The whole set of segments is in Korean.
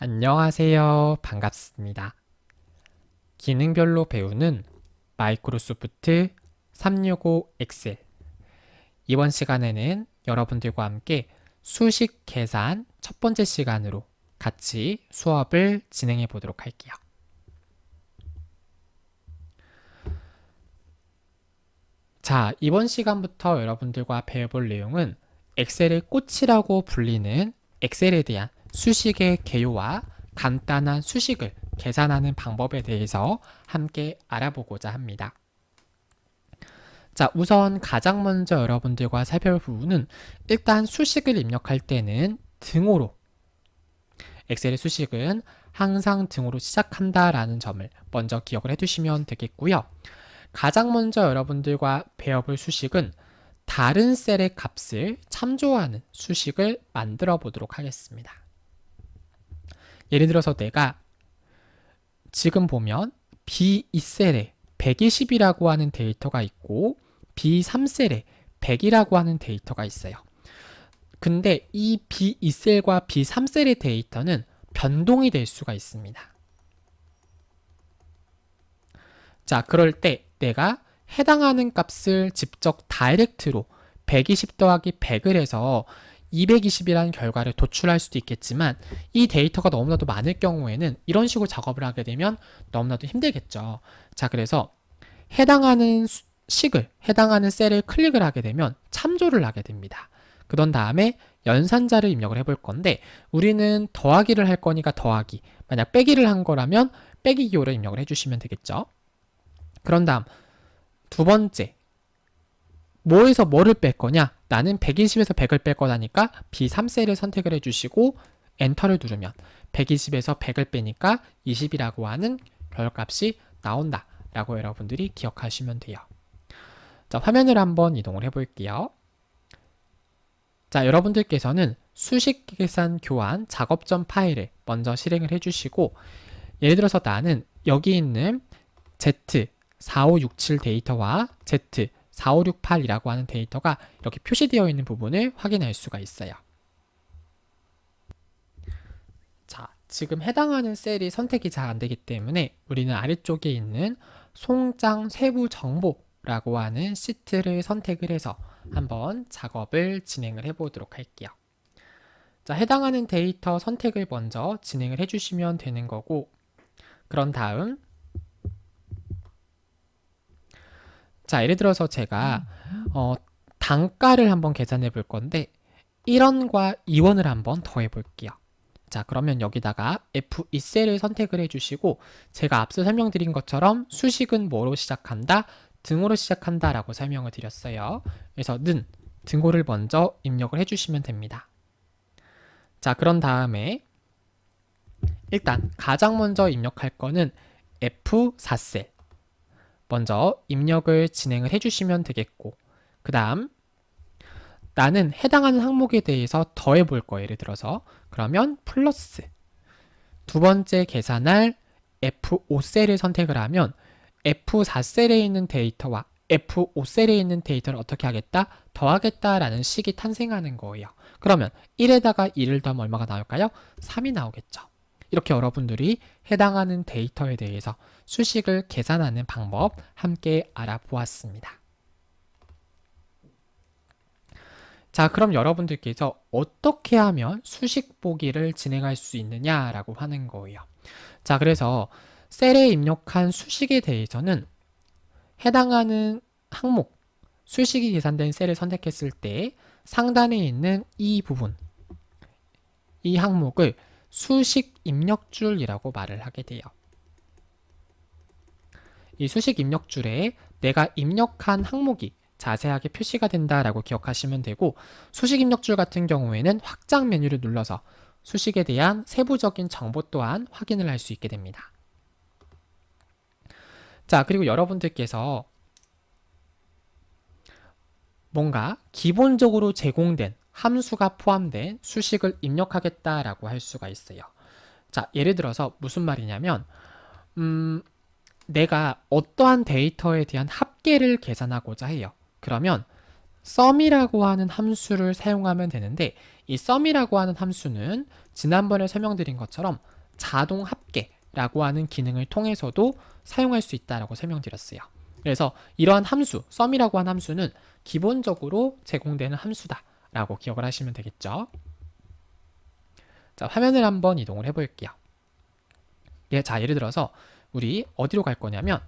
안녕하세요. 반갑습니다. 기능별로 배우는 마이크로소프트 365 엑셀. 이번 시간에는 여러분들과 함께 수식 계산 첫 번째 시간으로 같이 수업을 진행해 보도록 할게요. 자, 이번 시간부터 여러분들과 배워볼 내용은 엑셀의 꽃이라고 불리는 엑셀에 대한 수식의 개요와 간단한 수식을 계산하는 방법에 대해서 함께 알아보고자 합니다. 자, 우선 가장 먼저 여러분들과 살펴볼 부분은 일단 수식을 입력할 때는 등호로 엑셀의 수식은 항상 등호로 시작한다라는 점을 먼저 기억을 해두시면 되겠고요. 가장 먼저 여러분들과 배워볼 수식은 다른 셀의 값을 참조하는 수식을 만들어 보도록 하겠습니다. 예를 들어서 내가 지금 보면 B2셀에 120이라고 하는 데이터가 있고 B3셀에 100이라고 하는 데이터가 있어요. 근데 이 B2셀과 B3셀의 데이터는 변동이 될 수가 있습니다. 자, 그럴 때 내가 해당하는 값을 직접 다이렉트로 120 더하기 100을 해서 220이라는 결과를 도출할 수도 있겠지만 이 데이터가 너무나도 많을 경우에는 이런 식으로 작업을 하게 되면 너무나도 힘들겠죠. 자, 그래서 해당하는 식을, 해당하는 셀을 클릭을 하게 되면 참조를 하게 됩니다. 그런 다음에 연산자를 입력을 해볼 건데 우리는 더하기를 할 거니까 더하기, 만약 빼기를 한 거라면 빼기 기호를 입력을 해주시면 되겠죠. 그런 다음 두 번째 뭐에서 뭐를 뺄 거냐? 나는 120에서 100을 뺄 거다니까 B3셀을 선택을 해주시고 엔터를 누르면 120에서 100을 빼니까 20이라고 하는 결값이 나온다 라고 여러분들이 기억하시면 돼요. 자, 화면을 한번 이동을 해볼게요. 자, 여러분들께서는 수식 계산 교환 작업점 파일을 먼저 실행을 해주시고 예를 들어서 나는 여기 있는 Z4567 데이터와 Z 4568이라고 하는 데이터가 이렇게 표시되어 있는 부분을 확인할 수가 있어요. 자, 지금 해당하는 셀이 선택이 잘 안 되기 때문에 우리는 아래쪽에 있는 송장 세부 정보라고 하는 시트를 선택을 해서 한번 작업을 진행을 해 보도록 할게요. 자, 해당하는 데이터 선택을 먼저 진행을 해 주시면 되는 거고 그런 다음 자, 예를 들어서 제가 어, 단가를 한번 계산해 볼 건데 1원과 2원을 한번 더해 볼게요. 자, 그러면 여기다가 F2셀을 선택을 해 주시고 제가 앞서 설명드린 것처럼 수식은 뭐로 시작한다? 등호로 시작한다 라고 설명을 드렸어요. 그래서 는 등호를 먼저 입력을 해 주시면 됩니다. 자, 그런 다음에 일단 가장 먼저 입력할 거는 F4셀 먼저 입력을 진행을 해주시면 되겠고 그 다음 나는 해당하는 항목에 대해서 더해 볼 거예요. 예를 들어서 그러면 플러스 두 번째 계산할 F5셀을 선택을 하면 F4셀에 있는 데이터와 F5셀에 있는 데이터를 어떻게 하겠다? 더하겠다라는 식이 탄생하는 거예요. 그러면 1에다가 2를 더하면 얼마가 나올까요? 3이 나오겠죠. 이렇게 여러분들이 해당하는 데이터에 대해서 수식을 계산하는 방법 함께 알아보았습니다. 자, 그럼 여러분들께서 어떻게 하면 수식 보기를 진행할 수 있느냐라고 하는 거예요. 자, 그래서 셀에 입력한 수식에 대해서는 해당하는 항목, 수식이 계산된 셀을 선택했을 때 상단에 있는 이 부분, 이 항목을 수식 입력줄이라고 말을 하게 돼요. 이 수식 입력줄에 내가 입력한 항목이 자세하게 표시가 된다라고 기억하시면 되고 수식 입력줄 같은 경우에는 확장 메뉴를 눌러서 수식에 대한 세부적인 정보 또한 확인을 할 수 있게 됩니다. 자, 그리고 여러분들께서 뭔가 기본적으로 제공된 함수가 포함된 수식을 입력하겠다라고 할 수가 있어요. 자, 예를 들어서 무슨 말이냐면, 음, 내가 어떠한 데이터에 대한 합계를 계산하고자 해요. 그러면 sum이라고 하는 함수를 사용하면 되는데 이 sum이라고 하는 함수는 지난번에 설명드린 것처럼 자동 합계라고 하는 기능을 통해서도 사용할 수 있다라고 설명드렸어요. 그래서 이러한 함수, sum이라고 하는 함수는 기본적으로 제공되는 함수다 라고 기억을 하시면 되겠죠. 자, 화면을 한번 이동을 해볼게요. 예, 자, 예를 들어서 우리 어디로 갈 거냐면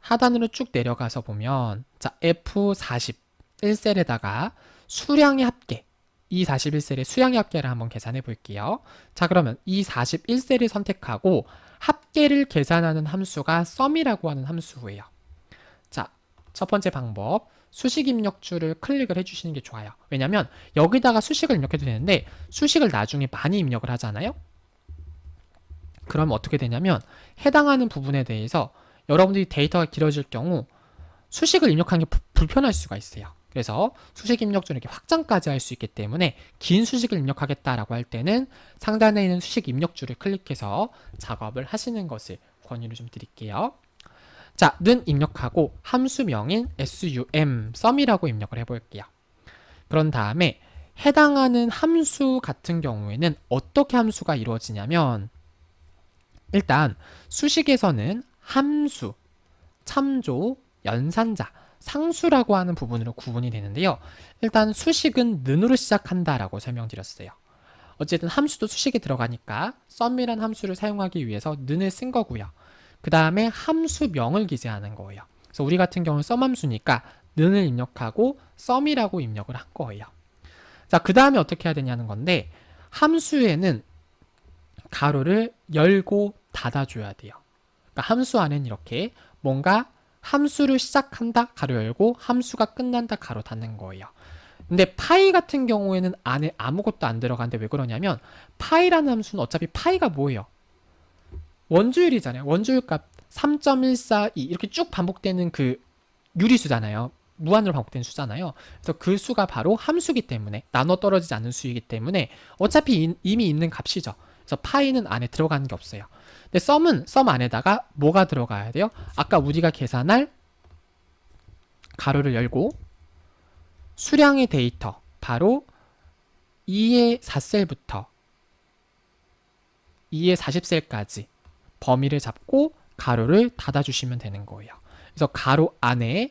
하단으로 쭉 내려가서 보면 자, F41셀에다가 수량의 합계 이 41셀의 수량의 합계를 한번 계산해 볼게요. 자, 그러면 이 41셀을 선택하고 합계를 계산하는 함수가 sum이라고 하는 함수예요. 자, 첫 번째 방법. 수식 입력줄을 클릭을 해주시는 게 좋아요. 왜냐면 여기다가 수식을 입력해도 되는데 수식을 나중에 많이 입력을 하잖아요. 그럼 어떻게 되냐면 해당하는 부분에 대해서 여러분들이 데이터가 길어질 경우 수식을 입력하는 게 부- 불편할 수가 있어요. 그래서 수식 입력줄을 이렇게 확장까지 할 수 있기 때문에 긴 수식을 입력하겠다라고 할 때는 상단에 있는 수식 입력줄을 클릭해서 작업을 하시는 것을 권유를 좀 드릴게요. 자, 는 입력하고 함수명인 sum, sum이라고 입력을 해볼게요. 그런 다음에 해당하는 함수 같은 경우에는 어떻게 함수가 이루어지냐면 일단 수식에서는 함수, 참조, 연산자, 상수라고 하는 부분으로 구분이 되는데요. 일단 수식은 는으로 시작한다라고 설명드렸어요. 어쨌든 함수도 수식에 들어가니까 sum이란 함수를 사용하기 위해서 는을 쓴 거고요. 그 다음에 함수명을 기재하는 거예요. 그래서 우리 같은 경우는 sum 함수니까 는을 입력하고 sum이라고 입력을 한 거예요. 자, 그 다음에 어떻게 해야 되냐는 건데 함수에는 가로를 열고 닫아줘야 돼요. 그러니까 함수 안에는 이렇게 뭔가 함수를 시작한다 가로 열고 함수가 끝난다 가로 닫는 거예요. 근데 파이 같은 경우에는 안에 아무것도 안 들어가는데 왜 그러냐면 파이라는 함수는 어차피 파이가 뭐예요? 원주율이잖아요. 원주율 값 3.142 이렇게 쭉 반복되는 그 유리수잖아요. 무한으로 반복되는 수잖아요. 그래서 그 수가 바로 함수기 때문에 나눠 떨어지지 않는 수이기 때문에 어차피 이- 이미 있는 값이죠. 그래서 파이는 안에 들어가는 게 없어요. 근데 썸은 썸 안에다가 뭐가 들어가야 돼요? 아까 우리가 계산할 가로를 열고 수량의 데이터 바로 2의 4셀부터 2의 40셀까지 범위를 잡고 가로를 닫아주시면 되는 거예요. 그래서 가로 안에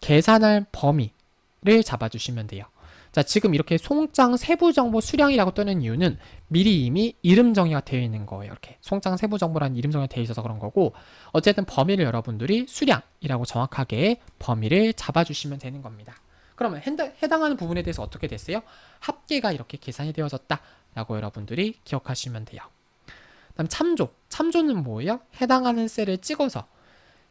계산할 범위를 잡아주시면 돼요. 자, 지금 이렇게 송장 세부 정보 수량이라고 뜨는 이유는 미리 이미 이름 정의가 되어 있는 거예요. 이렇게 송장 세부 정보라는 이름 정의가 되어 있어서 그런 거고 어쨌든 범위를 여러분들이 수량이라고 정확하게 범위를 잡아주시면 되는 겁니다. 그러면 해당, 해당하는 부분에 대해서 어떻게 됐어요? 합계가 이렇게 계산이 되어졌다라고 여러분들이 기억하시면 돼요. 그다음 참조. 참조는 뭐예요? 해당하는 셀을 찍어서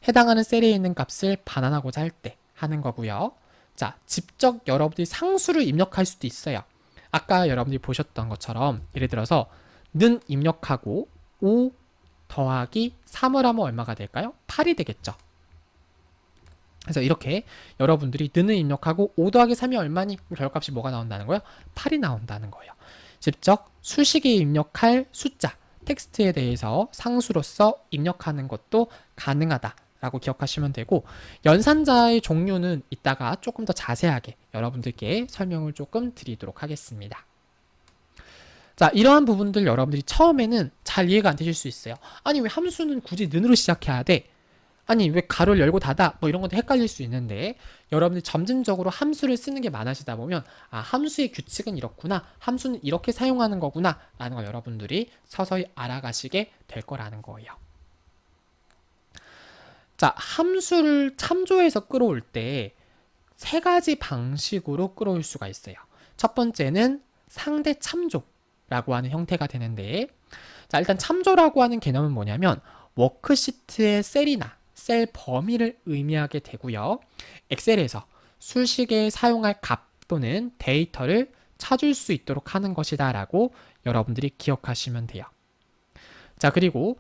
해당하는 셀에 있는 값을 반환하고자 할 때 하는 거고요. 자, 직접 여러분들이 상수를 입력할 수도 있어요. 아까 여러분들이 보셨던 것처럼 예를 들어서 는 입력하고 5 더하기 3을 하면 얼마가 될까요? 8이 되겠죠. 그래서 이렇게 여러분들이 는을 입력하고 5 더하기 3이 얼마니? 결과값이 뭐가 나온다는 거예요? 8이 나온다는 거예요. 직접 수식에 입력할 숫자, 텍스트에 대해서 상수로서 입력하는 것도 가능하다 라고 기억하시면 되고 연산자의 종류는 이따가 조금 더 자세하게 여러분들께 설명을 조금 드리도록 하겠습니다. 자, 이러한 부분들 여러분들이 처음에는 잘 이해가 안 되실 수 있어요. 아니, 왜 함수는 굳이 는으로 시작해야 돼? 아니, 왜 가로를 열고 닫아? 뭐 이런 것도 헷갈릴 수 있는데, 여러분들이 점진적으로 함수를 쓰는 게 많아지다 보면, 아, 함수의 규칙은 이렇구나. 함수는 이렇게 사용하는 거구나. 라는 걸 여러분들이 서서히 알아가시게 될 거라는 거예요. 자, 함수를 참조해서 끌어올 때 세 가지 방식으로 끌어올 수가 있어요. 첫 번째는 상대 참조라고 하는 형태가 되는데, 자, 일단 참조라고 하는 개념은 뭐냐면, 워크시트의 셀이나 셀 범위를 의미하게 되고요. 엑셀에서 수식에 사용할 값 또는 데이터를 찾을 수 있도록 하는 것이다 라고 여러분들이 기억하시면 돼요. 자, 그리고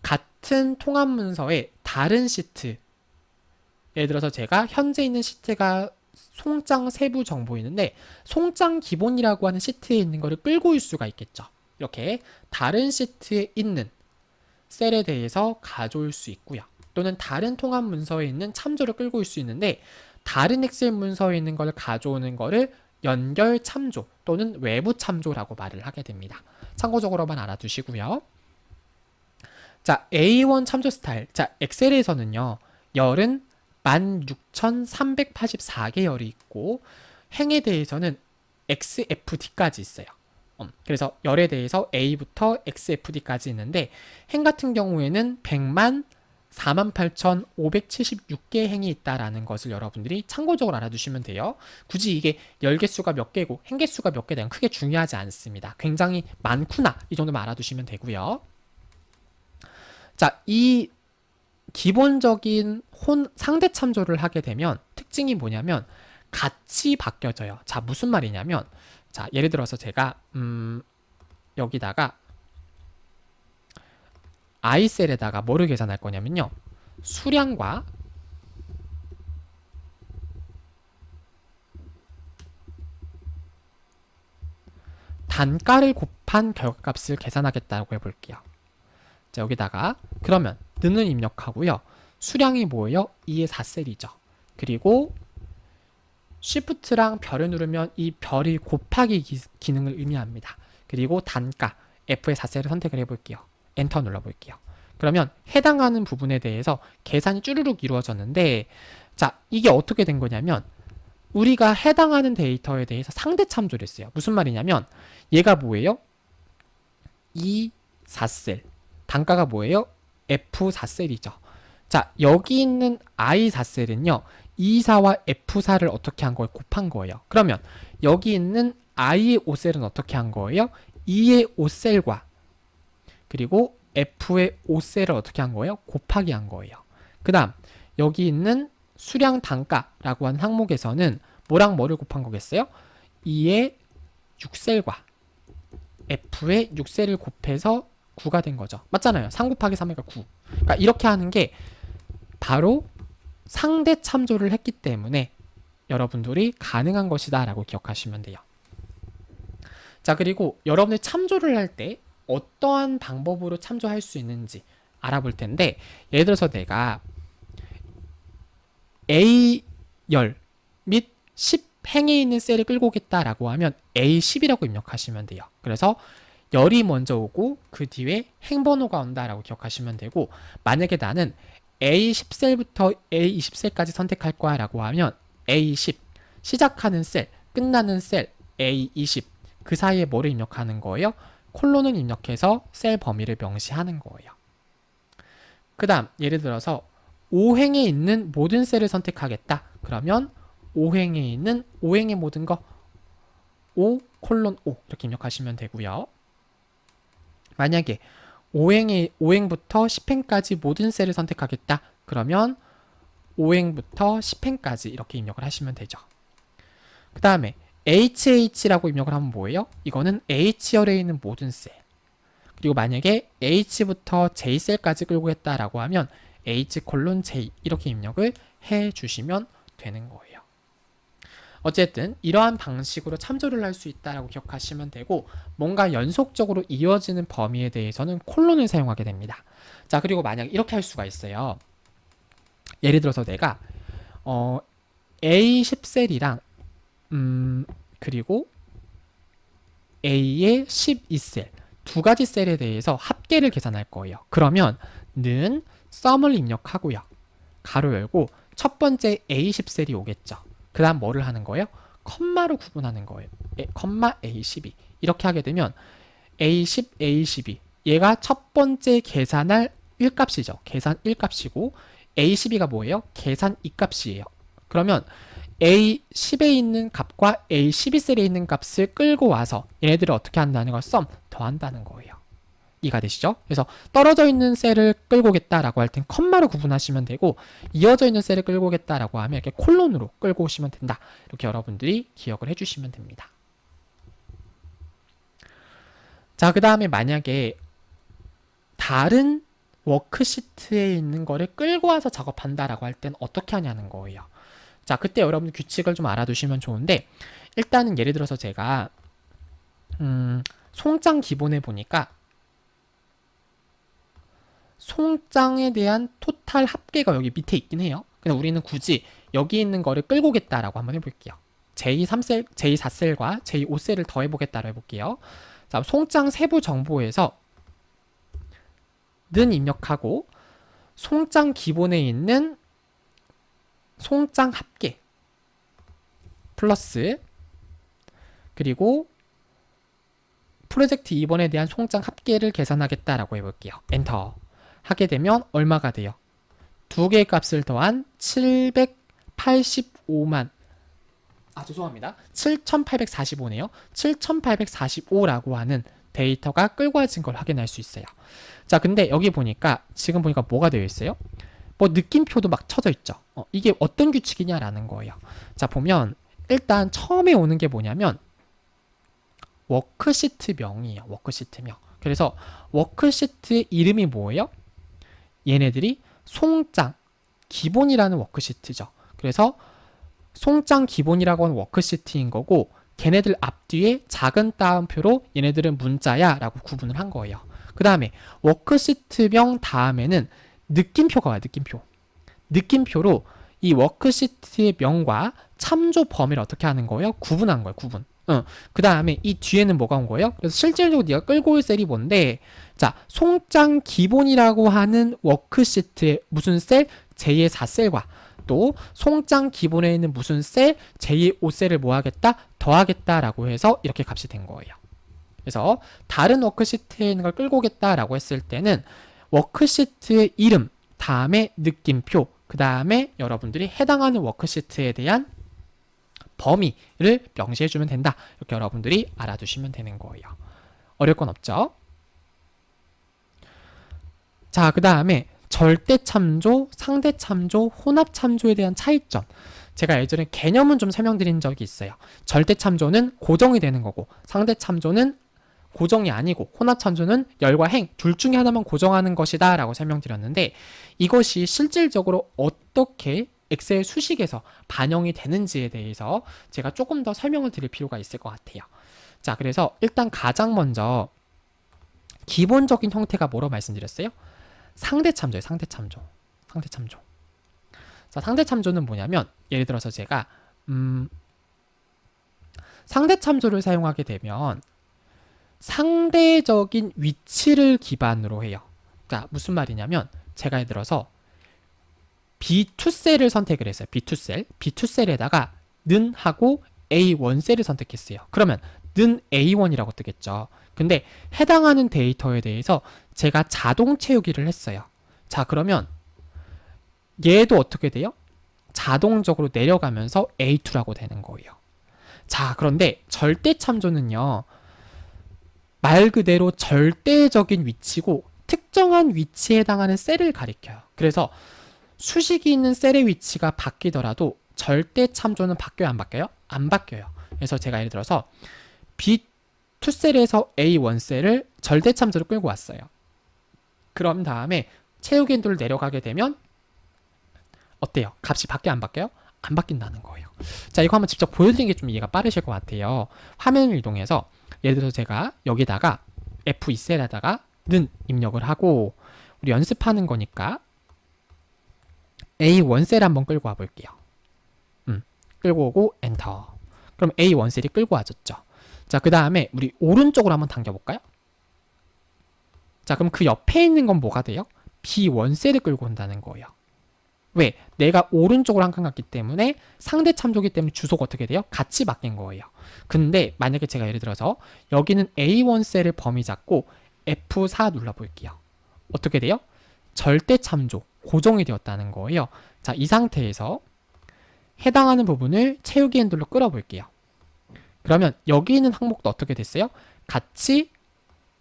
같은 통합 문서의 다른 시트 예를 들어서 제가 현재 있는 시트가 송장 세부 정보이는데 송장 기본이라고 하는 시트에 있는 거를 끌고 올 수가 있겠죠. 이렇게 다른 시트에 있는 셀에 대해서 가져올 수 있고요. 또는 다른 통합 문서에 있는 참조를 끌고 올 수 있는데 다른 엑셀 문서에 있는 걸 가져오는 거를 연결 참조 또는 외부 참조라고 말을 하게 됩니다. 참고적으로만 알아두시고요. 자, A1 참조 스타일. 자, 엑셀에서는요. 열은 16,384개 열이 있고 행에 대해서는 XFD까지 있어요. 음, 그래서 열에 대해서 A부터 XFD까지 있는데 행 같은 경우에는 100만 48,576개 행이 있다라는 것을 여러분들이 참고적으로 알아두시면 돼요. 굳이 이게 열 개수가 몇 개고 행 개수가 몇 개는 크게 중요하지 않습니다. 굉장히 많구나 이 정도만 알아두시면 되고요. 자, 이 기본적인 혼 상대 참조를 하게 되면 특징이 뭐냐면 같이 바뀌어져요. 자, 무슨 말이냐면 자, 예를 들어서 제가 음 여기다가 i셀에다가 뭐를 계산할 거냐면요. 수량과 단가를 곱한 결과값을 계산하겠다고 해볼게요. 자, 여기다가 그러면 는을 입력하고요. 수량이 뭐예요? 2의 4셀이죠. 그리고 Shift랑 별을 누르면 이 별이 곱하기 기, 기능을 의미합니다. 그리고 단가 F의 4셀을 선택을 해볼게요. 엔터 눌러볼게요. 그러면 해당하는 부분에 대해서 계산이 쭈르륵 이루어졌는데 자 이게 어떻게 된 거냐면 우리가 해당하는 데이터에 대해서 상대 참조를 했어요. 무슨 말이냐면 얘가 뭐예요? 이 4셀 단가가 뭐예요? F4셀이죠. 자 여기 있는 I4셀은요 E4와 F4를 어떻게 한 거예요? 곱한 거예요. 그러면 여기 있는 I의 5셀은 어떻게 한 거예요? E의 5셀과 그리고 F의 5셀을 어떻게 한 거예요? 곱하기 한 거예요. 그 다음 여기 있는 수량 단가라고 하는 항목에서는 뭐랑 뭐를 곱한 거겠어요? 2의 6셀과 F의 6셀을 곱해서 9가 된 거죠. 맞잖아요. 3 곱하기 3이니까 9. 그러니까 이렇게 하는 게 바로 상대 참조를 했기 때문에 여러분들이 가능한 것이다 라고 기억하시면 돼요. 자, 그리고 여러분이 참조를 할 때 어떠한 방법으로 참조할 수 있는지 알아볼 텐데 예를 들어서 내가 A열 및 10행에 있는 셀을 끌고 오겠다라고 하면 A10이라고 입력하시면 돼요. 그래서 열이 먼저 오고 그 뒤에 행번호가 온다라고 기억하시면 되고 만약에 나는 A10셀부터 A20셀까지 선택할 거야 라고 하면 A10 시작하는 셀, 끝나는 셀 A20 그 사이에 뭐를 입력하는 거예요? 콜론을 입력해서 셀 범위를 명시하는 거예요. 그 다음 예를 들어서 5행에 있는 모든 셀을 선택하겠다. 그러면 5행에 있는 5행의 모든 거 5 콜론 5 이렇게 입력하시면 되고요. 만약에 5행에 5행부터 10행까지 모든 셀을 선택하겠다. 그러면 5행부터 10행까지 이렇게 입력을 하시면 되죠. 그 다음에 HH라고 입력을 하면 뭐예요? 이거는 H열에 있는 모든 셀. 그리고 만약에 H부터 J셀까지 끌고 했다라고 하면 H 콜론 J 이렇게 입력을 해 주시면 되는 거예요. 어쨌든 이러한 방식으로 참조를 할 수 있다라고 기억하시면 되고 뭔가 연속적으로 이어지는 범위에 대해서는 콜론을 사용하게 됩니다. 자 그리고 만약 이렇게 할 수가 있어요. 예를 들어서 내가 어, A10셀이랑 음, 그리고 A의 12셀 두 가지 셀에 대해서 합계를 계산할 거예요. 그러면 는 썸을 입력하고요. 가로 열고 첫 번째 A10셀이 오겠죠. 그 다음 뭐를 하는 거예요? 컴마로 구분하는 거예요. 에, 컴마 A12 이렇게 하게 되면 A10, A12 얘가 첫 번째 계산할 1값이죠. 계산 1값이고 A12가 뭐예요? 계산 2값이에요. 그러면 A10에 있는 값과 A12셀에 있는 값을 끌고 와서 얘네들을 어떻게 한다는 걸 썸 더한다는 거예요. 이해가 되시죠? 그래서 떨어져 있는 셀을 끌고 오겠다라고 할 땐 컴마로 구분하시면 되고 이어져 있는 셀을 끌고 오겠다라고 하면 이렇게 콜론으로 끌고 오시면 된다. 이렇게 여러분들이 기억을 해주시면 됩니다. 자, 그 다음에 만약에 다른 워크시트에 있는 거를 끌고 와서 작업한다라고 할 땐 어떻게 하냐는 거예요. 자, 그때 여러분 규칙을 좀 알아두시면 좋은데 일단은 예를 들어서 제가 음, 송장 기본에 보니까 송장에 대한 토탈 합계가 여기 밑에 있긴 해요. 근데 우리는 굳이 여기 있는 거를 끌고 오겠다라고 한번 해볼게요. J3셀, J4셀과 J5셀을 더해보겠다로 해볼게요. 자, 송장 세부 정보에서 는 입력하고 송장 기본에 있는 송장 합계 플러스 그리고 프로젝트 2번에 대한 송장 합계를 계산하겠다라고 해볼게요. 엔터 하게 되면 얼마가 돼요? 두 개의 값을 더한 785만 아 죄송합니다. 7845네요. 7845라고 하는 데이터가 끌고 와진 걸 확인할 수 있어요. 자 근데 여기 보니까 지금 보니까 뭐가 되어 있어요? 뭐 느낌표도 막 쳐져 있죠. 어, 이게 어떤 규칙이냐라는 거예요. 자 보면 일단 처음에 오는 게 뭐냐면 워크시트 명이에요. 워크시트 명. 그래서 워크시트 이름이 뭐예요? 얘네들이 송장 기본이라는 워크시트죠. 그래서 송장 기본이라고 하는 워크시트인 거고 걔네들 앞뒤에 작은 따옴표로 얘네들은 문자야 라고 구분을 한 거예요. 그 다음에 워크시트명 다음에는 느낌표가 와요. 느낌표. 느낌표로 이 워크시트의 명과 참조 범위를 어떻게 하는 거예요? 구분한 거예요. 구분. 어. 그 다음에 이 뒤에는 뭐가 온 거예요? 그래서 실질적으로 네가 끌고 올 셀이 뭔데? 자, 송장 기본이라고 하는 워크시트의 무슨 셀? 제2의 4셀과 또 송장 기본에 있는 무슨 셀? 제2의 5셀을 뭐 하겠다? 더하겠다라고 해서 이렇게 값이 된 거예요. 그래서 다른 워크시트에 있는 걸 끌고 오겠다라고 했을 때는 워크시트의 이름, 다음에 느낌표, 그 다음에 여러분들이 해당하는 워크시트에 대한 범위를 명시해 주면 된다. 이렇게 여러분들이 알아두시면 되는 거예요. 어려울 건 없죠? 자, 그 다음에 절대 참조, 상대 참조, 혼합 참조에 대한 차이점. 제가 예전에 개념은 좀 설명드린 적이 있어요. 절대 참조는 고정이 되는 거고, 상대 참조는 고정이 아니고, 혼합 참조는 열과 행 둘 중에 하나만 고정하는 것이다 라고 설명드렸는데, 이것이 실질적으로 어떻게 엑셀 수식에서 반영이 되는지에 대해서 제가 조금 더 설명을 드릴 필요가 있을 것 같아요. 자, 그래서 일단 가장 먼저 기본적인 형태가 뭐로 말씀드렸어요? 상대 참조예요. 상대 참조. 상대 참조. 자, 상대 참조는 뭐냐면 예를 들어서 제가 음 상대 참조를 사용하게 되면 상대적인 위치를 기반으로 해요. 그러니까 무슨 말이냐면 제가 예를 들어서 B2셀을 선택을 했어요. B2셀. B2셀에다가 는 하고 A1셀을 선택했어요. 그러면 는 A1이라고 뜨겠죠. 근데 해당하는 데이터에 대해서 제가 자동 채우기를 했어요. 자, 그러면 얘도 어떻게 돼요? 자동적으로 내려가면서 A2라고 되는 거예요. 자, 그런데 절대 참조는요. 말 그대로 절대적인 위치고 특정한 위치에 해당하는 셀을 가리켜요. 그래서 수식이 있는 셀의 위치가 바뀌더라도 절대 참조는 바뀌어요, 안 바뀌어요? 안 바뀌어요. 그래서 제가 예를 들어서 B2셀에서 A1셀을 절대 참조로 끌고 왔어요. 그럼 다음에 채우기 인도를 내려가게 되면 어때요? 값이 바뀌어 안 바뀌어요? 안 바뀐다는 거예요. 자, 이거 한번 직접 보여드리는 게 좀 이해가 빠르실 것 같아요. 화면을 이동해서 예를 들어서 제가 여기다가 F2셀에다가 는 입력을 하고 우리 연습하는 거니까 A1셀 한번 끌고 와 볼게요. 음, 끌고 오고 엔터. 그럼 A1셀이 끌고 와졌죠. 자, 그 다음에 우리 오른쪽으로 한번 당겨볼까요? 자, 그럼 그 옆에 있는 건 뭐가 돼요? B1셀을 끌고 온다는 거예요. 왜? 내가 오른쪽으로 한 칸 갔기 때문에 상대 참조기 때문에 주소가 어떻게 돼요? 같이 바뀐 거예요. 근데 만약에 제가 예를 들어서 여기는 A1 셀을 범위 잡고 F4 눌러볼게요. 어떻게 돼요? 절대 참조, 고정이 되었다는 거예요. 자, 이 상태에서 해당하는 부분을 채우기 핸들로 끌어볼게요. 그러면 여기 있는 항목도 어떻게 됐어요? 같이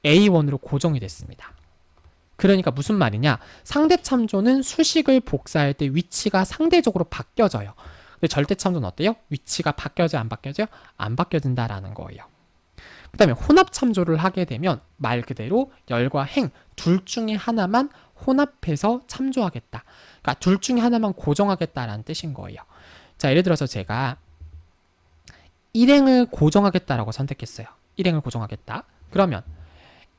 A1으로 고정이 됐습니다. 그러니까 무슨 말이냐? 상대 참조는 수식을 복사할 때 위치가 상대적으로 바뀌어져요. 근데 절대 참조는 어때요? 위치가 바뀌어져 안 바뀌어져요? 안 바뀌어진다라는 거예요. 그 다음에 혼합 참조를 하게 되면 말 그대로 열과 행 둘 중에 하나만 혼합해서 참조하겠다. 그러니까 둘 중에 하나만 고정하겠다라는 뜻인 거예요. 자, 예를 들어서 제가 일행을 고정하겠다라고 선택했어요. 일행을 고정하겠다. 그러면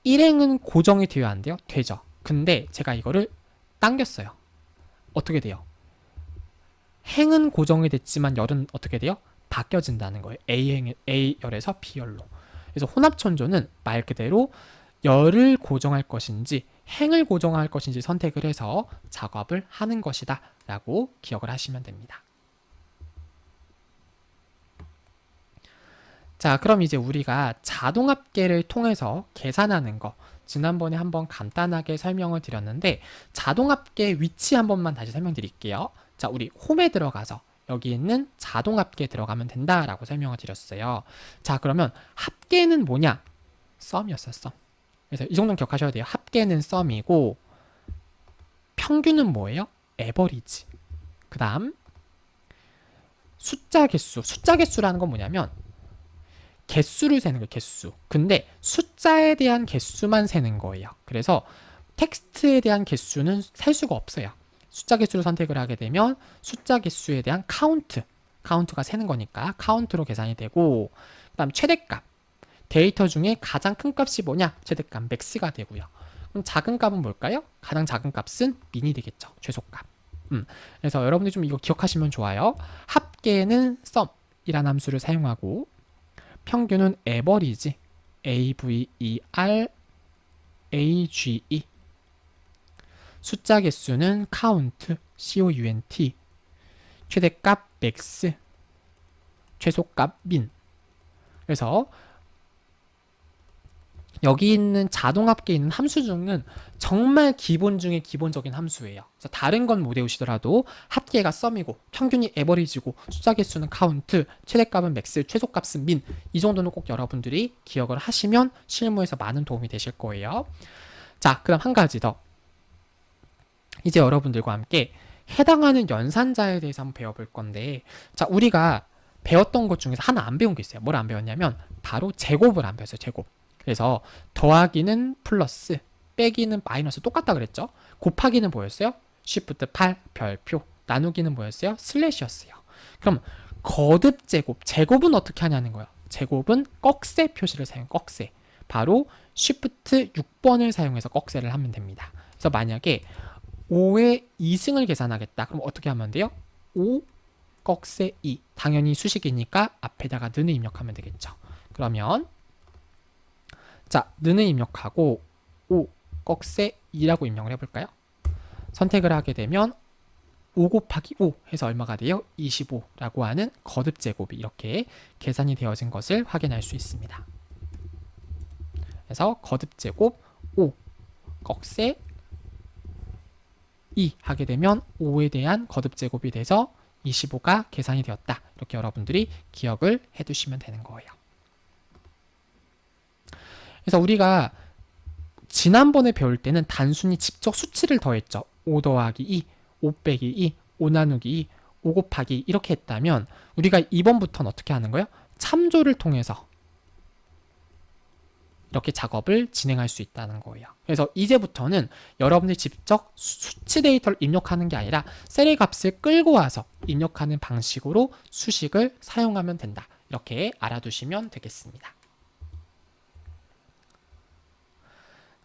일행은 고정이 되어야 안 돼요? 되죠. 근데 제가 이거를 당겼어요. 어떻게 돼요? 행은 고정이 됐지만 열은 어떻게 돼요? 바뀌어진다는 거예요. A, A 열에서 B 열로. 그래서 혼합천조는 말 그대로 열을 고정할 것인지 행을 고정할 것인지 선택을 해서 작업을 하는 것이다 라고 기억을 하시면 됩니다. 자, 그럼 이제 우리가 자동합계를 통해서 계산하는 거 지난번에 한번 간단하게 설명을 드렸는데 자동합계 위치 한 번만 다시 설명드릴게요. 자, 우리 홈에 들어가서 여기 있는 자동 합계 들어가면 된다라고 설명을 드렸어요. 자, 그러면 합계는 뭐냐? 썸이었어, 썸. 그래서 이 정도는 기억하셔야 돼요. 합계는 썸이고 평균은 뭐예요? 에버리지. 그 다음 숫자 개수. 숫자 개수라는 건 뭐냐면 개수를 세는 거예요. 개수. 근데 숫자에 대한 개수만 세는 거예요. 그래서 텍스트에 대한 개수는 셀 수가 없어요. 숫자 개수를 선택을 하게 되면 숫자 개수에 대한 카운트, 카운트가 세는 거니까 카운트로 계산이 되고 그 다음 최대값. 데이터 중에 가장 큰 값이 뭐냐? 최대값 맥스가 되고요. 그럼 작은 값은 뭘까요? 가장 작은 값은 민이 되겠죠. 최소값. 음, 그래서 여러분들 좀 이거 기억하시면 좋아요. 합계는 sum이라는 함수를 사용하고 평균은 average, aver, age 숫자 개수는 count, count 최대값 max 최소값 min 그래서 여기 있는 자동합계에 있는 함수 중은 정말 기본 중에 기본적인 함수예요. 그래서 다른 건 못 외우시더라도 합계가 썸이고 평균이 에버리지고 숫자 개수는 카운트, 최대값은 맥스, 최소값은 민. 이 정도는 꼭 여러분들이 기억을 하시면 실무에서 많은 도움이 되실 거예요. 자, 그럼 한 가지 더. 이제 여러분들과 함께 해당하는 연산자에 대해서 한번 배워볼 건데, 자, 우리가 배웠던 것 중에서 하나 안 배운 게 있어요. 뭘 안 배웠냐면 바로 제곱을 안 배웠어요. 제곱. 그래서 더하기는 플러스, 빼기는 마이너스 똑같다 그랬죠? 곱하기는 뭐였어요? 쉬프트 8 별표. 나누기는 뭐였어요? 슬래시였어요. 그럼 거듭 제곱, 제곱은 어떻게 하냐는 거예요. 제곱은 꺽쇠 표시를 사용, 꺽쇠. 바로 쉬프트 6번을 사용해서 꺽쇠를 하면 됩니다. 그래서 만약에 5의 2승을 계산하겠다. 그럼 어떻게 하면 돼요? 5 꺽쇠 2. 당연히 수식이니까 앞에다가 는을 입력하면 되겠죠. 그러면 자, 는을 입력하고 5 꺽쇠 2라고 입력을 해볼까요? 선택을 하게 되면 5 곱하기 5 해서 얼마가 돼요? 25라고 하는 거듭 제곱이 이렇게 계산이 되어진 것을 확인할 수 있습니다. 그래서 거듭 제곱 5 꺽쇠 2 하게 되면 5에 대한 거듭 제곱이 돼서 25가 계산이 되었다. 이렇게 여러분들이 기억을 해두시면 되는 거예요. 그래서 우리가 지난번에 배울 때는 단순히 직접 수치를 더했죠. 5 더하기 2, 5 빼기 2, 5 나누기 2, 5 곱하기 이렇게 했다면 우리가 이번부터는 어떻게 하는 거예요? 참조를 통해서 이렇게 작업을 진행할 수 있다는 거예요. 그래서 이제부터는 여러분들이 직접 수치 데이터를 입력하는 게 아니라 셀의 값을 끌고 와서 입력하는 방식으로 수식을 사용하면 된다. 이렇게 알아두시면 되겠습니다.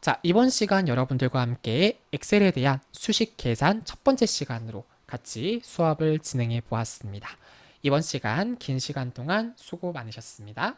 자, 이번 시간 여러분들과 함께 엑셀에 대한 수식 계산 첫 번째 시간으로 같이 수업을 진행해 보았습니다. 이번 시간 긴 시간 동안 수고 많으셨습니다.